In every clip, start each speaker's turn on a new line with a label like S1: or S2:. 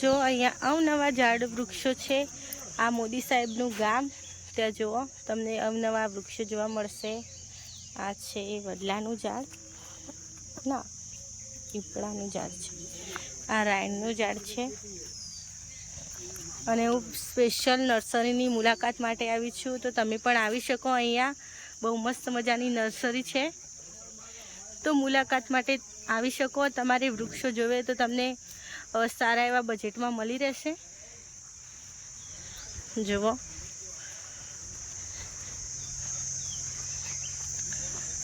S1: જો અહીંયા અવનવા ઝાડ વૃક્ષો છે, આ મોદી સાહેબનું ગામ. ત્યાં જુઓ, તમને અવનવા વૃક્ષો જોવા મળશે. આ છે વડલાનું ઝાડ. ના, પીપળાનું ઝાડ છે. આ રાયણનું ઝાડ છે. અને હું સ્પેશિયલ નર્સરીની મુલાકાત માટે આવી છું. તો તમે પણ આવી શકો અહીંયા. બહુ મસ્ત મજાની નર્સરી છે. તો મુલાકાત માટે આવી શકો. તમારે વૃક્ષો જોવે તો તમને સારા એવા બજેટમાં મળી રહેશે. જુઓ.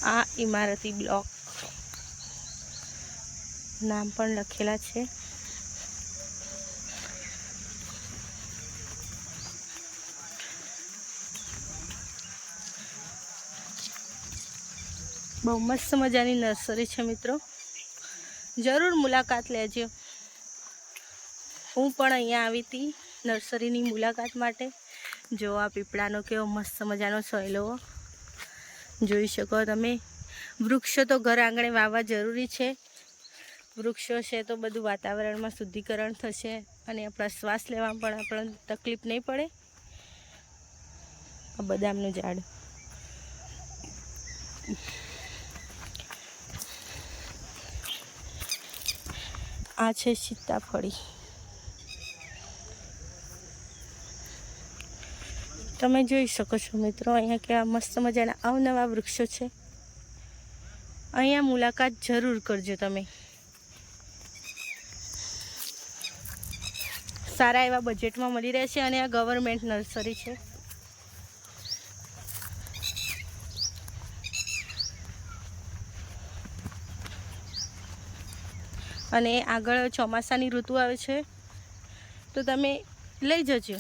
S1: આ ઇમારતી બ્લોક નામ પણ લખેલા છે. બહુ મસ્ત મજાની નર્સરી છે મિત્રો. જરૂર મુલાકાત લેજો. હું પણ અહીંયા આવી હતી નર્સરીની મુલાકાત માટે. જો આ પીપળાનો કેવો મસ્ત મજાનો સોયલો જોઈ શકો તમે. વૃક્ષો તો ઘર આંગણે વાવવા જરૂરી છે. વૃક્ષો છે તો બધું વાતાવરણમાં શુદ્ધિકરણ થશે અને આપણા શ્વાસ લેવામાં પણ આપણને તકલીફ નહીં પડે. આ બદામનું ઝાડ. આ છે સીતાફળી. તમે જોઈ શકો છો મિત્રો, અહીંયા કેવા મસ્ત મજાના અવનવા વૃક્ષો છે. અહીંયા મુલાકાત જરૂર કરજો તમે. સારા એવા બજેટમાં મળી રહેશે અને આ ગવર્મેન્ટ નર્સરી છે. અને આગળ ચોમાસાની ઋતુ આવે છે, તો તમે લઈ જજો.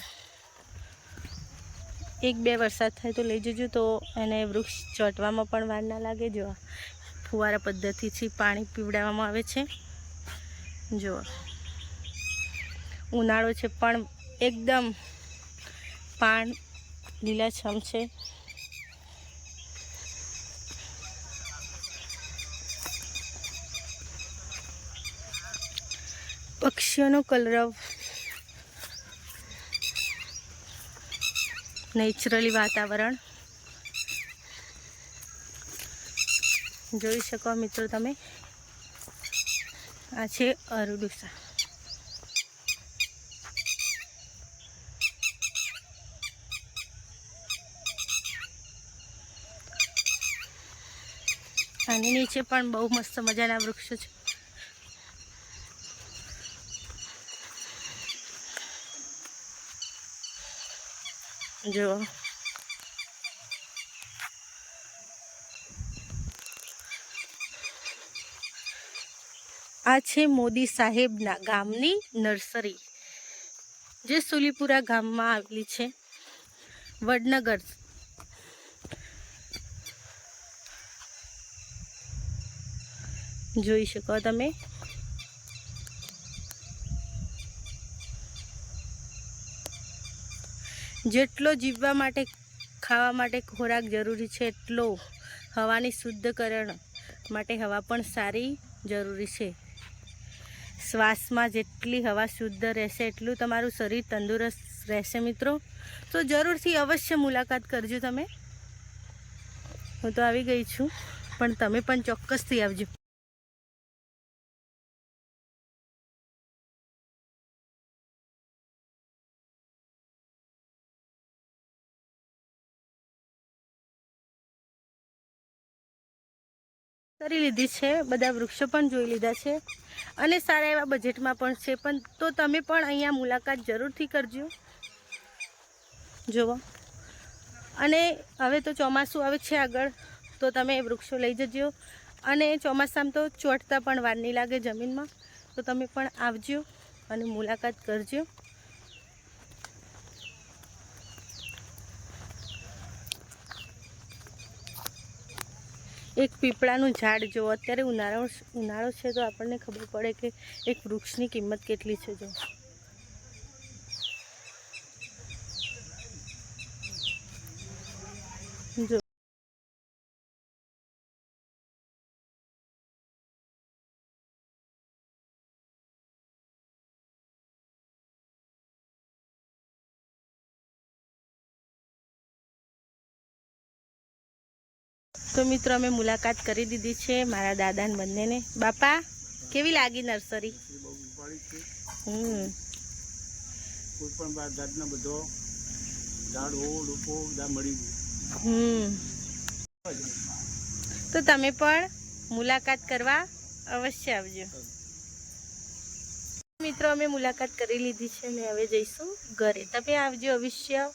S1: એક બે વરસાદ થાય તો લઈ જજો તો એને વૃક્ષ ચોંટવામાં પણ વાર ના લાગે. જો ફુવારા પદ્ધતિથી પાણી પીવડાવવામાં આવે છે. જો ઉનાળો છે પણ એકદમ પાન લીલાછમ છે. પક્ષીઓનો કલરવ નેચરલી વાતાવરણ. જોઈ શકો મિત્રો તમે. આ છે અરુડુસા. આની નીચે પણ બહુ મસ્ત મજાના વૃક્ષો છે. જો. આ છે મોદી સાહેબના ગામની નર્સરી, જે સુલીપુરા ગામમાં આવેલી છે, વડનગર. જોઈ શકો તમે? જેટલો જીવવા માટે, ખાવા માટે ખોરાક જરૂરી છે, એટલો હવાની શુદ્ધકરણ માટે હવા પણ સારી જરૂરી છે. શ્વાસમાં જેટલી હવા શુદ્ધ રહેશે, એટલું તમારું શરીર તંદુરસ્ત રહેશે મિત્રો. તો જરૂરથી અવશ્ય મુલાકાત કરજો તમે. હું તો આવી ગઈ છું, પણ તમે પણ ચોક્કસથી આવજો. કરી લીધી છે. બધા વૃક્ષો પણ જોઈ લીધા છે. અને સારા એવા બજેટમાં પણ છે. પણ તો તમે પણ અહીંયા મુલાકાત જરૂરથી કરજો. જુઓ અને હવે તો ચોમાસું આવે છે આગળ, તો તમે વૃક્ષો લઈ જજો. અને ચોમાસામાં તો ચોટતા પણ વાર નહીં લાગે જમીનમાં. તો તમે પણ આવજો અને મુલાકાત કરજો. એક પીપળાનું ઝાડ જો, અત્યારે ઉનાળો ઉનાળો છે તો આપણને ખબર પડે કે એક વૃક્ષની કિંમત કેટલી છે જો. તો મિત્રો અમે મુલાકાત કરી દીધી છે મારા દાદાને બંનેને. બાપા કેવી લાગી નર્સરી? હમ.
S2: કોઈ પણ બધો ઝાડ હો ડૂપો બધા મળી ગયું.
S1: હમ. તો તમે પણ મુલાકાત કરવા અવશ્ય આવજો. મિત્રો અમે મુલાકાત કરી લીધી છે ને હવે જઈશું ઘરે. તમે આવજો અવશ્ય.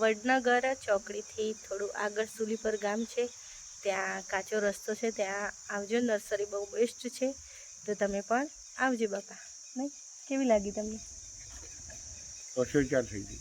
S1: વડનગર ચોકડીથી થોડું આગળ સુલીપર ગામ છે. ત્યાં કાચો રસ્તો છે, ત્યાં આવજો. નર્સરી બહુ બેસ્ટ છે. તો તમે પણ આવજો બાપા. નહીં? કેવી લાગી તમને?
S2: ચાર થઈ ગઈ.